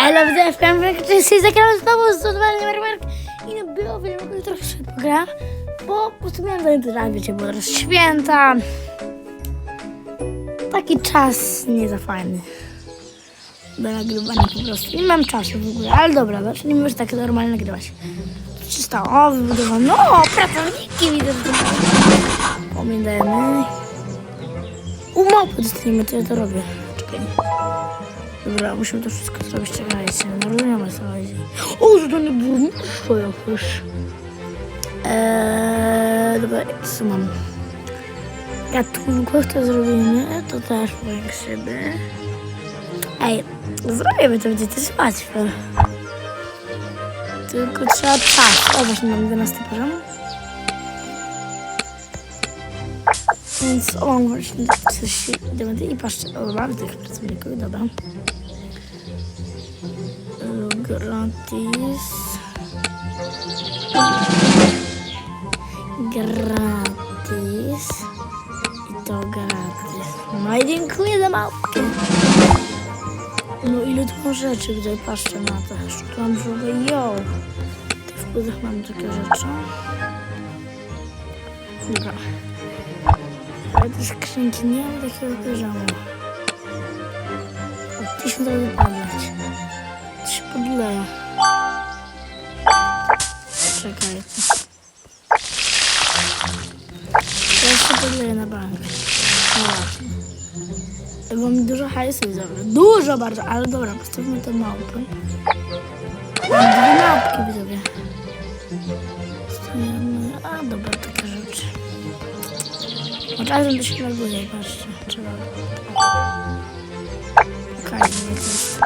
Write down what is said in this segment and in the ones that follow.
Elo, widzę w kamerze, czy się zagrałem znowu z odwalnym Mark i no było, że trochę sobie pograłem, bo po prostu miałem raz, wiecie, było teraz święta. Taki czas nie za fajny do nagrywania po prostu. Nie mam czasu w ogóle, ale dobra, zacznijmy już tak normalnie nagrywać. Co stało? O, wybudowano. No, pracowniki widzę, że to Pamiętajmy. U małpy dostaniemy, to ja to robię. Czekaj. Dobra, musimy to wszystko zrobić, czekajcie. No rozumiem o co chodzi. O, że to nie burmistrzu jakoś. Eee, dobra, co mam? Gatunków to zrobimy, to też powiększymy. Ej, zrobimy to, będzie też łatwe. Tylko trzeba czas. O, właśnie mam 11 poziom. Więc o, właśnie coś idziemy i patrzcie, o, mamy tych pracowników, dobra. Gratis. Gratis. I to gratis. No i dziękuję za małpkę. No ile tu rzeczy, tutaj patrzcie na to. Szukam, żeby ją. W wpływach mam takie rzeczy. Dobra. Ale te skrzynki nie mam takiego poziomu. O, tysiąc razy padać. Się podleje. Czekajcie. Teraz się podleje na bank. No właśnie. Bo mi dużo hajsu zabrał. Dużo bardzo, ale dobra, postawmy to małpy. Mam dwie małpki widzowie. Stawiamy, a dobra, takie rzeczy. Od razu to się laguje, patrzcie. Trzeba. Okej, okay, jest.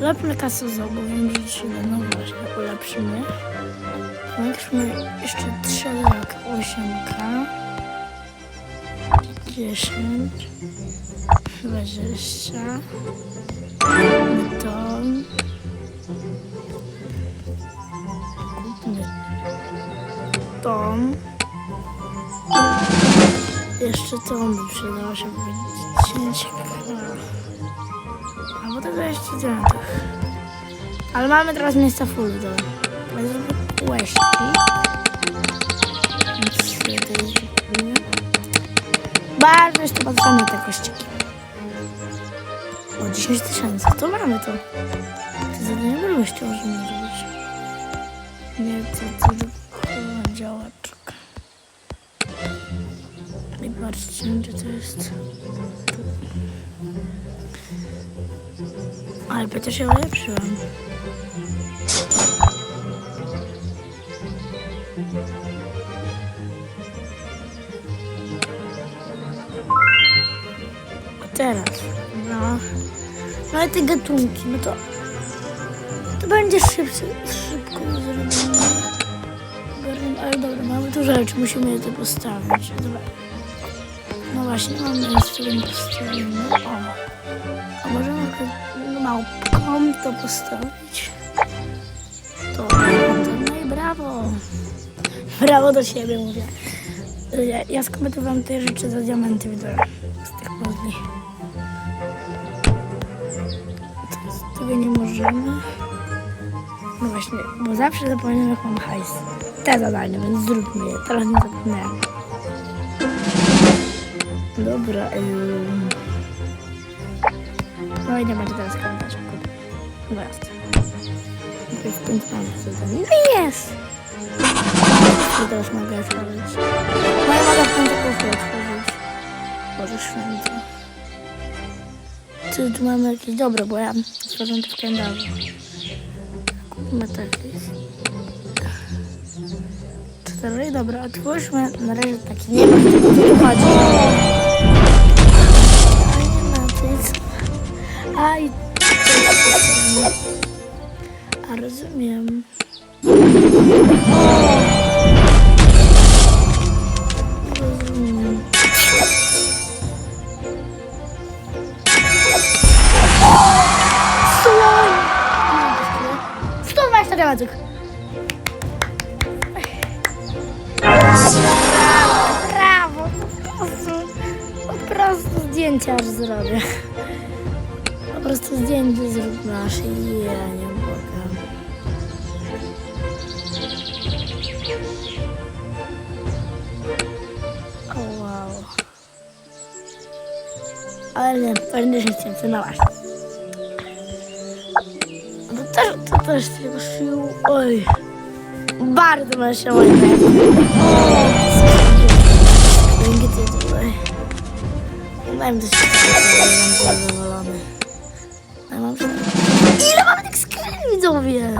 Lepmy kasę z że się no właśnie ulepszymy. Powiększmy jeszcze 3 rak 8k. 10 20 Kupmy Jeszcze to by przydało się być 10 Albo to 29. Ale mamy teraz miejsca full do łeśki. Więc sobie to zrobimy. Bardzo jeszcze patrzamy te kościki. O 10 tysięcy, to mamy to. To zadanie wolności możemy zrobić. Nie, to tylko działaczka. I patrzcie, gdzie to jest. Ale przecież się ulepszyłam. A teraz, no. No i te gatunki, no to. To będzie szybko, szybko zrobione. Ale dobra, mamy tu rzeczy, musimy je tu postawić. Dobra. No właśnie, mam miejsce, postawimy. O. A możemy no, małpką to postawić. To, to, no i brawo. Brawo do siebie mówię. Ja, ja skomentowałam te rzeczy za diamenty widzę z tych. Teraz tego nie możemy. No właśnie, bo zawsze zapominam jak mam hajs. Te zadania, więc zróbmy je. Teraz nie zapomniałem. Dobra. Ym... No i nie będzie teraz komentarza. No jasne. Tutaj w tym zadanie. No i jest! I teraz mogę otworzyć. Moja mogę w końcu kufry otworzyć. Boże święty. Czy tu mamy jakieś dobre, bo ja otworzę to w kalendarzu. Kupmy taki. Cztery, dobra, otwórzmy. Na razie taki nie ma, co tu chodzi. Aj. A rozumiem. Rozumiem. Słoń! 120 razy. Brawo! Po prostu, po prostu zdjęcia aż zrobię. Prostu zdjęcie zrób nasze i ja nie mogę. O wow. Ale nie, to nie się. No to też, to też tylko sił. Oj. Bardzo ma się ładnie. Dzięki tutaj. Dajmy coś takiego, zadowolony. Ja mam Ile mamy tych skrzyn, widzowie?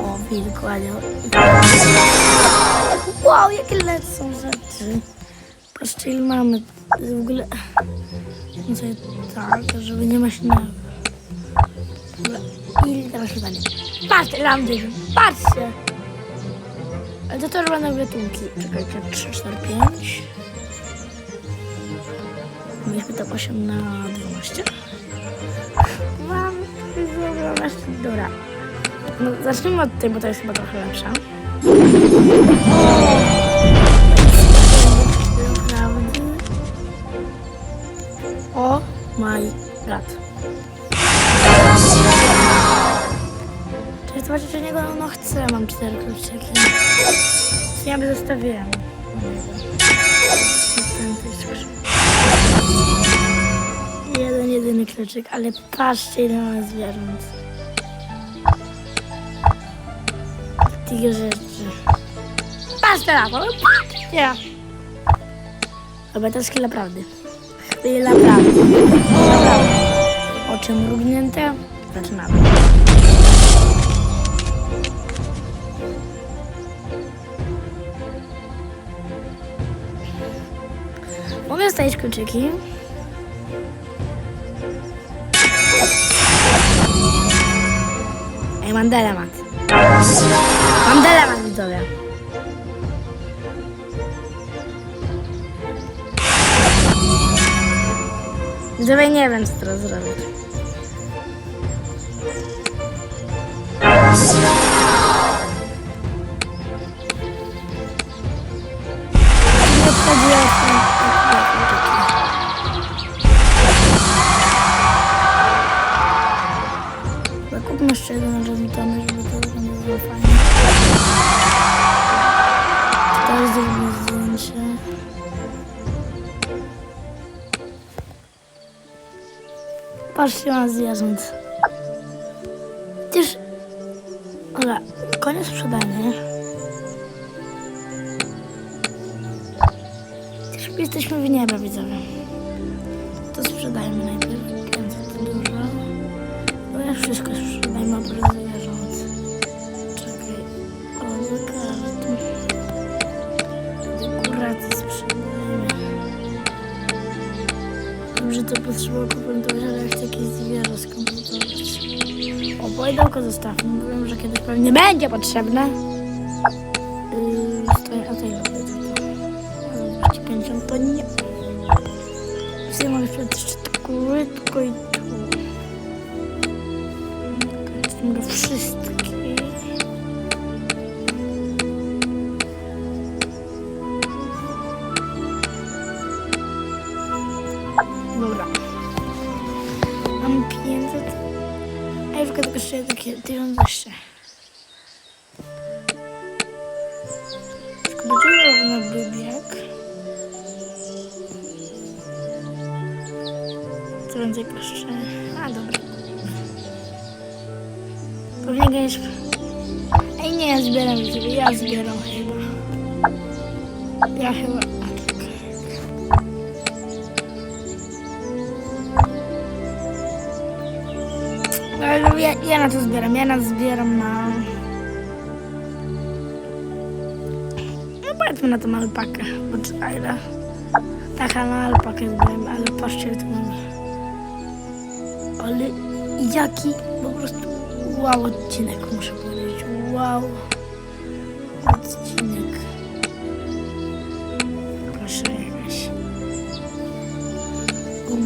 O, wilk, ładnie. Wow, jakie lecą rzeczy. Patrzcie, ile mamy. W ogóle... Sobie tak, żeby nie ma śniegu. Ile teraz pytanie? Patrzcie, ile mam dyżur. Patrzcie! Ale to też będą gatunki. Czekajcie, 3, 4, 5. Mieliśmy tam 8 na 12. Mam 12. Dobra. No, zacznijmy od tej, bo to jest chyba trochę lepsza. O my god. Zobaczyć, czy niego no chcę, mam cztery kluczyki. Ja by zostawiłem. Jeden, jedyny kluczyk, ale patrzcie ile mamy zwierząt. Takie rzeczy. Patrzcie na to, patrzcie! Dobra, to jest. Chwila prawdy. Chwila prawdy. Oczy mrugnięte. Zaczynamy. Mogę zostawić kluczyki. Ej, mam dylemat. Mam dylemat, widzowie. Widzowie, nie wiem, co teraz zrobić. Jeszcze jeden rozmitany, żeby to wyglądało fajnie. Teraz zrobimy zdjęcie. Patrzcie na zwierząt. Przecież... Dobra, koniec sprzedania. Jesteśmy w niebie, widzowie. To sprzedajmy najpierw. Wszystko sprzedajmy oprócz zwierząt. Czekaj. O, za kartę. Dekoracje sprzedajmy. Dobrze to potrzeba komentować, ale jak jakieś zwierzę skompletować. O, pojdełko zostawmy. Mówiłem, że kiedyś pewnie będzie potrzebne. Yy, stoi, a to ile będzie to? Ale 250 to nie. Sprzedać jeszcze tylko, tylko i Mogę wszystkie. Dobra. Mam 500. A ja tylko jeszcze takie 1200. Tylko do czego na będzie jeszcze? A dobra. Pewnie gdzieś... Ej nie, ja zbieram sobie. Ja zbieram chyba. Ja chyba... Ale ja, ja na to zbieram, ja na to zbieram na... No powiedzmy na tą alpakę, bo a ile... Taka na alpakę zbieram, ale patrzcie tu mam... Ale jaki po prostu wow odcinek muszę powiedzieć, wow odcinek. Proszę jakaś...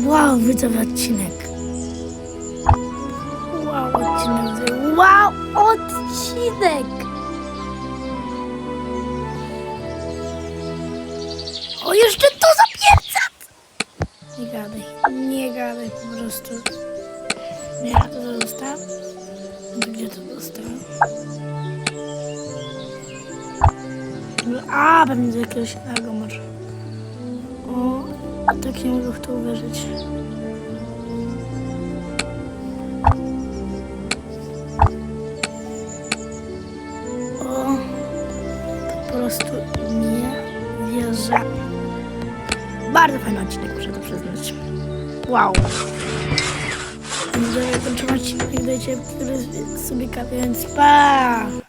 Wow, widzowy odcinek. Wow, odcinek. Wow, odcinek! Pewnie do jakiegoś innego może. O, tak nie mogę w to uwierzyć. O, po prostu nie wierzę. Bardzo fajny odcinek, muszę to przyznać. Wow. Widzowie, kończymy odcinek, dajcie sobie więc pa!